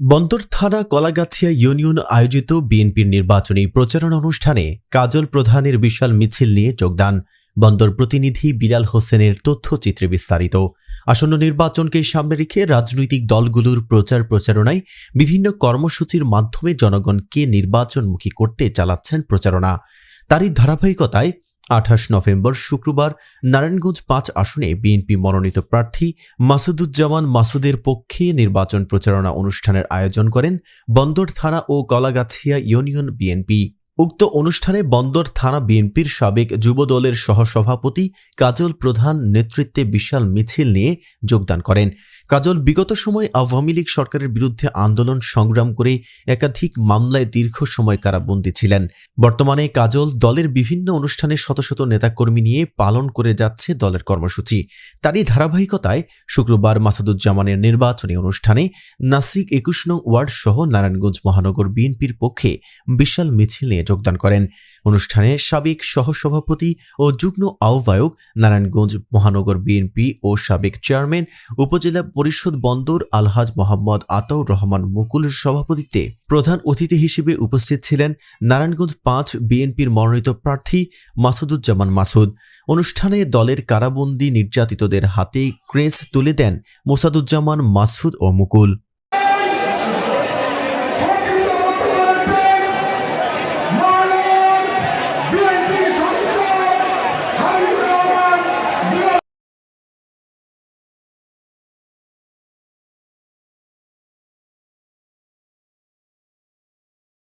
বন্দর থানা কলাগাছিয়া ইউনিয়ন আয়োজিত বিএনপির নির্বাচনী প্রচারণা অনুষ্ঠানে কাজল প্রধানের বিশাল মিছিল নিয়ে যোগদান। বন্দর প্রতিনিধি বিলাল হোসেনের তথ্যচিত্রে বিস্তারিত। আসন্ন নির্বাচনকে সামনে রেখে রাজনৈতিক দলগুলোর প্রচার প্রচারণায় বিভিন্ন কর্মসূচির মাধ্যমে জনগণকে নির্বাচনমুখী করতে চালাচ্ছেন প্রচারণা। তারই ধারাবাহিকতায় আঠাশ নভেম্বর শুক্রবার নারায়ণগঞ্জ পাঁচ আসনে বিএনপি মনোনীত প্রার্থী মাসুদুজ্জামান মাসুদের পক্ষে নির্বাচন প্রচারণা অনুষ্ঠানের আয়োজন করেন বন্দর থানা ও কলাগাছিয়া ইউনিয়ন বিএনপি। উক্ত অনুষ্ঠানে বন্দর থানা বিএনপির সাবেক যুবদলের সহসভাপতি কাজল প্রধান নেতৃত্বে বিশাল মিছিল নিয়ে যোগদান করেন। কাজল বিগত সময় আওয়ামী লীগ সরকারের বিরুদ্ধে আন্দোলন সংগ্রাম করে একাধিক মামলায় দীর্ঘ সময় কারাবন্দী ছিলেন। বর্তমানে কাজল দলের বিভিন্ন অনুষ্ঠানে শত শত নেতাকর্মী নিয়ে পালন করে যাচ্ছে দলের কর্মসূচি। তারই ধারাবাহিকতায় শুক্রবার মাসাদুজ্জামানের নির্বাচনী অনুষ্ঠানে নাসিক একুশ নং ওয়ার্ড সহ নারায়ণগঞ্জ মহানগর বিএনপির পক্ষে বিশাল মিছিল নিয়ে যোগদান করেন। অনুষ্ঠানে সাবেক সহসভাপতি ও যুগ্ম আহ্বায়ক নারায়ণগঞ্জ মহানগর বিএনপি ও সাবেক চেয়ারম্যান উপজেলা পরিষদ বন্দর আলহাজ মোহাম্মদ আতাউর রহমান মুকুলের সভাপতিত্বে প্রধান অতিথি হিসেবে উপস্থিত ছিলেন নারায়ণগঞ্জ পাঁচ বিএনপির মনোনীত প্রার্থী মাসুদুজ্জামান মাসুদ। অনুষ্ঠানে দলের কারাবন্দী নির্যাতিতদের হাতে ক্রেস তুলে দেন মোসাদুজ্জামান মাসুদ ও মুকুল।